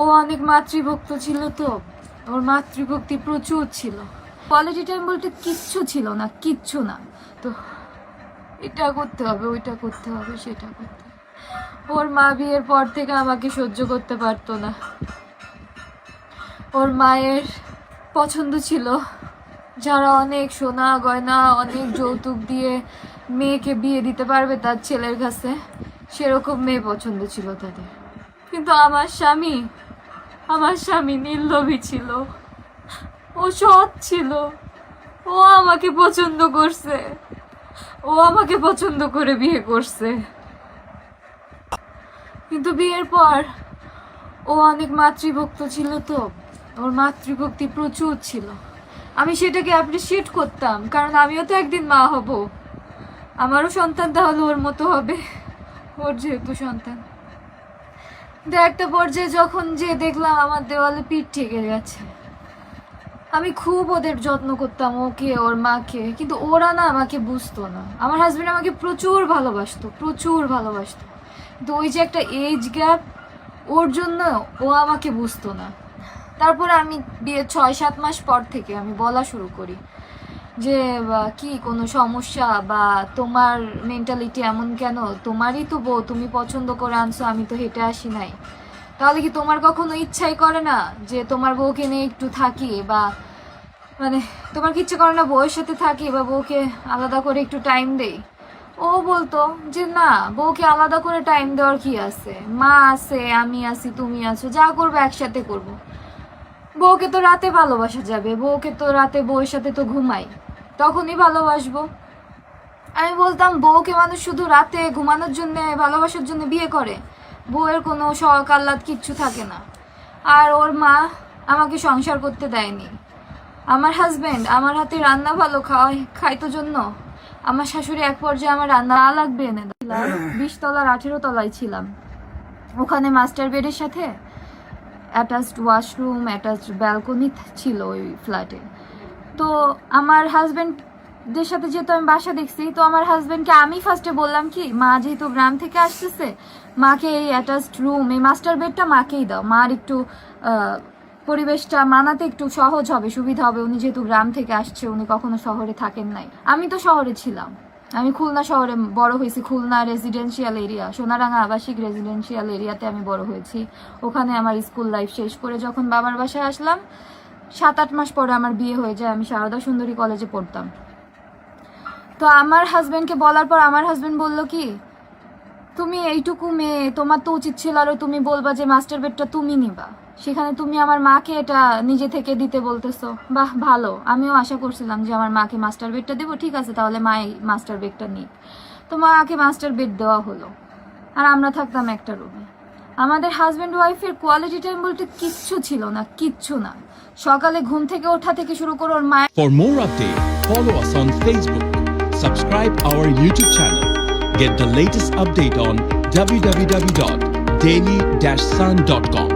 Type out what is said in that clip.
ও অনেক মাতৃভক্ত ছিল তো। ওর মাতৃভক্তি প্রচুর ছিল। কোয়ালিটি টাইম বলতে কিচ্ছু ছিল না, কিচ্ছু না। তো এটা করতে হবে, ওইটা করতে হবে, সেটা করতে। ওর মা বিয়ের পর থেকে আমাকে সহ্য করতে পারতো না। ওর মায়ের পছন্দ ছিল যারা অনেক সোনা গয়না, অনেক যৌতুক দিয়ে মেয়েকে বিয়ে দিতে পারবে তার ছেলের কাছে, সেরকম মেয়ে পছন্দ ছিল তাদের। কিন্তু আমার স্বামী আমার স্বামী নির্লোভী ছিল। ও সৎ ছিল। ও আমাকে পছন্দ করছে। ও আমাকে পছন্দ করে বিয়ে করছে। কিন্তু বিয়ের পর ও অনেক মাতৃভক্ত ছিল তো। ওর মাতৃভক্তি প্রচুর ছিল। আমি সেটাকে অ্যাপ্রিসিয়েট করতাম, কারণ আমিও তো একদিন মা হব। আমারও সন্তান তাহলে ওর মতো হবে। ওর যেহেতু সন্তান। একটা পর্যায়ে যখন যে দেখলাম আমার দেওয়ালে পিঠ ঠেকে গেছে। আমি খুব ওদের যত্ন করতাম, ওকে, ওর মাকে, কিন্তু ওরা না আমাকে বুঝতো না। আমার হাজব্যান্ড আমাকে প্রচুর ভালোবাসতো প্রচুর ভালোবাসতো। কিন্তু ওই যে একটা এজ গ্যাপ ওর জন্য ও আমাকে বুঝতো না। তারপরে আমি বিয়ে, ছয়, সাত মাস পর থেকে আমি বলা শুরু করি। যে কি, কোনো সমস্যা বা তোমার মেন্টালিটি এমন কেন? তোমারই তো বউ, তুমি পছন্দ করে আনছো, আমি তো হেঁটে আসি নাই। তাহলে কি তোমার কখনো ইচ্ছাই করে না যে তোমার বউকে নিয়ে একটু থাকি বা মানে তোমার কি ইচ্ছে করে না বউয়ের সাথে থাকি বা বউকে আলাদা করে একটু টাইম দেই? ও বলতো যে, না, বউকে আলাদা করে টাইম দেওয়ার কি আছে? মা আছে, আমি আছি, তুমি আছো, যা করব একসাথে করব। বউকে তো রাতে ভালোবাসা যাবে, বউকে তো রাতে বউয়ের সাথে তো ঘুমাই। তখনই ভালোবাসবো। আমি বলতাম, বউকে মানুষ শুধু রাতে ঘুমানোর জন্য, ভালোবাসার জন্য বিয়ে করে। বউয়ের কোনো শখ, আহ্লাদ কিচ্ছু থাকে না। আর ওর মা আমাকে সংসার করতে দেয়নি। আমার হাজব্যান্ড আমার হাতে রান্না ভালো খাওয়াই খাইতো জন্য। আমার শাশুড়ি এক পর্যায়ে আমার রান্না না লাগবে এনে বিশ তলার আঠেরো তলায় ছিলাম। ওখানে মাস্টার বেডের সাথে অ্যাটাচড ওয়াশরুম অ্যাটাচড ব্যালকনি ছিল ওই ফ্ল্যাটে তো আমার হাজবেন্ডদের সাথে যেহেতু আমি বাসা দেখছি, তো আমার হাজবেন্ডকে আমি ফার্স্টে বললাম কি, মা যেহেতু গ্রাম থেকে আসতেছে, মাকে এই অ্যাটাচড রুম এই মাস্টার বেডটা মাকেই দাও। মার একটু পরিবেশটা মানাতে একটু সহজ হবে, সুবিধা হবে। উনি যেহেতু গ্রাম থেকে আসছে, উনি কখনো শহরে থাকেন নাই। আমি তো শহরে ছিলাম। আমি খুলনা শহরে বড় হয়েছি। খুলনা রেসিডেন্সিয়াল এরিয়া সোনারাঙ্গা আবাসিক রেসিডেন্সিয়াল এরিয়াতে আমি বড় হয়েছি। ওখানে আমার স্কুল লাইফ শেষ করে যখন বাবার বাসায় আসলাম সাত আট মাস পরে আমার বিয়ে হয়ে যায়, আমি সারদা সুন্দরী কলেজে পড়তাম। তো আমার হাজবেন্ডকে বলার পর আমার হাজবেন্ড বলল কি, তুমি এইটুকু মেয়ে, তোমার তো উচিত ছিল আরও তুমি বলবা যে মাস্টার বেডটা তুমি নিবা। সেখানে তুমি আমার মাকে এটা নিজে থেকে দিতে বলতেছো। বাহ, ভালো। আমিও আশা করছিলাম যে আমার মাকে মাস্টার বেডটা দেবো, ঠিক আছে, তাহলে মাই মাস্টার বেডটা নিক। তো মাকে মাস্টার বেড দেওয়া হলো। আর আমরা থাকতাম একটা রুমে আমাদের হাজব্যান্ড ওয়াইফের কোয়ালিটি টাইম বলতে কিচ্ছু ছিল না, কিচ্ছু না। সকালে ঘুম থেকে ওঠা থেকে শুরু করে ওর মায়ের for more update follow us on Facebook subscribe our YouTube channel get the latest update on www.daily-sun.com www.daily-sun.com